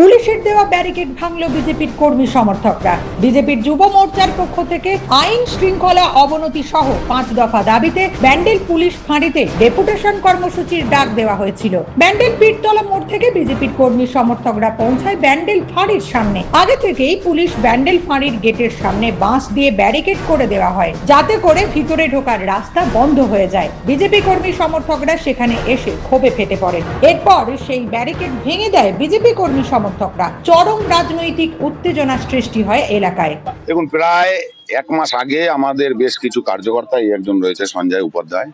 পুলিশের দেওয়া ব্যারিকেড ভাঙল বিজেপির কর্মী সমর্থকরা। বিজেপির যুব মোর্চার পক্ষ থেকে আইন শৃঙ্খলা অবনতি সহ পাঁচ দফা দাবিতে ব্যান্ডেল পুলিশ ফাঁড়িতে ডেপুটেশন কর্মসূচির ডাক দেওয়া হয়েছিল। ব্যান্ডেল পীরতলা মোড় থেকে বিজেপির কর্মী সমর্থকরা পৌঁছায় ব্যান্ডেল ফাঁড়ির সামনে। আগে থেকেই পুলিশ ব্যান্ডেল ফাঁড়ির গেটের সামনে বাঁশ দিয়ে ব্যারিকেড করে দেওয়া হয়, যাতে করে ভিতরে ঢোকার রাস্তা বন্ধ হয়ে যায়। বিজেপি কর্মী সমর্থকরা সেখানে এসে ক্ষোভে ফেটে পড়ে এরপর সেই ব্যারিকেড ভেঙে দেয় বিজেপি কর্মী সমর্থকরা। চরম রাজনৈতিক উত্তেজনা সৃষ্টি হয় এলাকায়। দেখুন, প্রায় এক মাস আগে আমাদের বেশ কিছু কার্যকর্তা একজন রয়েছে, সঞ্জয় উপাধ্যায়।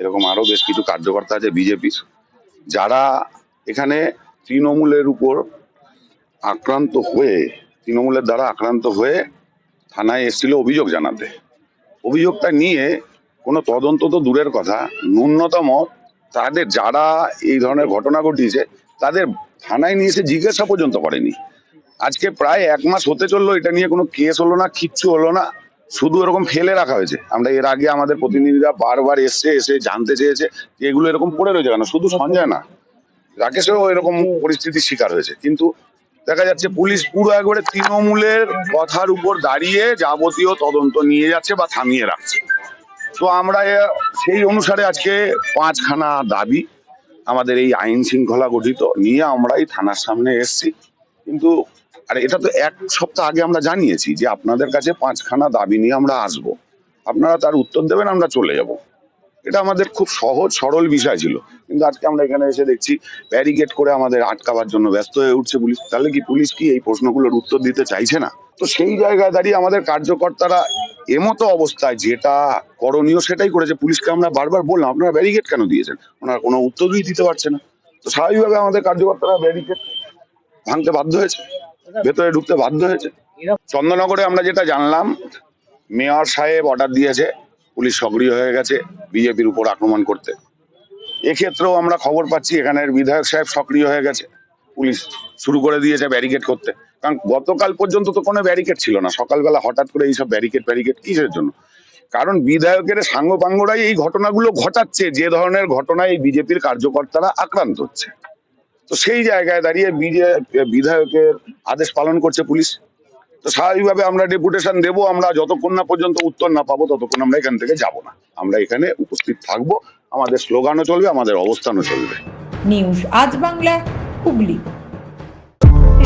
এরকম আরও বেশ কিছু কার্যকর্তা আছে বিজেপির। যারা এখানে তৃণমূলের উপর আক্রান্ত হয়ে, তৃণমূলের দ্বারা আক্রান্ত হয়ে থানায় এসেছিল অভিযোগ জানাতে। অভিযোগটা নিয়ে কোনো তদন্ত তো দূরের কথা, ন্যূনতম তাদের যারা এই ধরনের ঘটনা ঘটিয়েছে, তাদের থানায় নিয়ে এসে জিজ্ঞাসা পর্যন্ত করেনি। আজকে প্রায় এক মাস হতে চলল, এটা নিয়ে কোনো কেস হলো না, কিচ্ছু হলো না। শুধু এরকম ফেলে রাখা হয়েছে। আমরা এর আগে আমাদের প্রতিনিধিরা বারবার এসছে, এসে জানতে চেয়েছে যে এগুলো এরকম পড়ে রয়েছে কেন? শুধু সঞ্জয় না, রাকেশেও এরকম পরিস্থিতির শিকার হয়েছে। কিন্তু দেখা যাচ্ছে পুলিশ পুরো একবারে তৃণমূলের কথার উপর দাঁড়িয়ে যাবতীয় তদন্ত নিয়ে যাচ্ছে বা থামিয়ে রাখছে। তো আমরা সেই অনুসারে আজকে পাঁচখানা দাবি আমাদের এই আইন শৃঙ্খলা গঠিত নিয়ে আমরা এই থানার সামনে এসেছি। কিন্তু, আর, এটা তো এক সপ্তাহ আগে আমরা জানিয়েছি যে আপনাদের কাছে পাঁচখানা দাবি নিয়ে আমরা আসব। আপনারা তার উত্তর দেবেন, আমরা চলে যাব। এটা আমাদের খুব সহজ, সরল বিষয় ছিল। কিন্তু আজকে আমরা এখানে এসে দেখছি ব্যারিকেড করে আমাদের আটকাবার জন্য ব্যস্ত হয়ে উঠছে পুলিশ। তাহলে কি পুলিশ কি এই প্রশ্নগুলোর উত্তর দিতে চাইছে না? তো সেই জায়গায় দাঁড়িয়ে আমাদের কার্যকর্তারা এমতো অবস্থায় যেটা করণীয় সেটাই করেছে। পুলিশকে আমরা বারবার বললাম, আপনারা ব্যারিকেড কেন দিয়েছেন? ওনারা কোনো উত্তরই দিতে পারছে না। তো স্বাভাবিকভাবে আমাদের কার্যকর্তারা ব্যারিকেড ভাঙতে বাধ্য হয়েছে, ভেতরে ঢুকতে বাধ্য হয়েছে। চন্দননগরে আমরা যেটা জানলাম, মেয়র সাহেব অর্ডার দিয়েছে, পুলিশ সক্রিয় হয়ে গেছে বিজেপির উপর আক্রমণ করতে। এক্ষেত্রেও আমরা খবর পাচ্ছি, এখানের বিধায়ক সাহেব সক্রিয় হয়ে গেছে, পুলিশ শুরু করে দিয়েছে ব্যারিকেড করতে। কারণ গতকাল পর্যন্ত তো কোনো ব্যারিকেড ছিল না। সকালবেলা হঠাৎ করে এইসব ব্যারিকেড ব্যারিকেড কিসের জন্য? কারণ বিধায়কের সাঙ্গপাঙ্গরাই এই ঘটনাগুলো ঘটাচ্ছে, যে ধরনের ঘটনায় বিজেপির কার্যকর্তারা আক্রান্ত হচ্ছে। তো সেই জায়গায় দাঁড়িয়ে বিধায়কের আদেশ পালন করছে পুলিশ। তো স্বাভাবিকভাবে আমরা ডেপুটেশন দেব, আমরা যতক্ষণ না পর্যন্ত উত্তর না পাবো, ততক্ষণ আমরা এখান থেকে যাব না। আমরা এখানে উপস্থিত থাকব। আমাদের স্লোগানও চলবে, আমাদের অবস্থানও চলবে। নিউজ আজ বাংলা, হুগলি।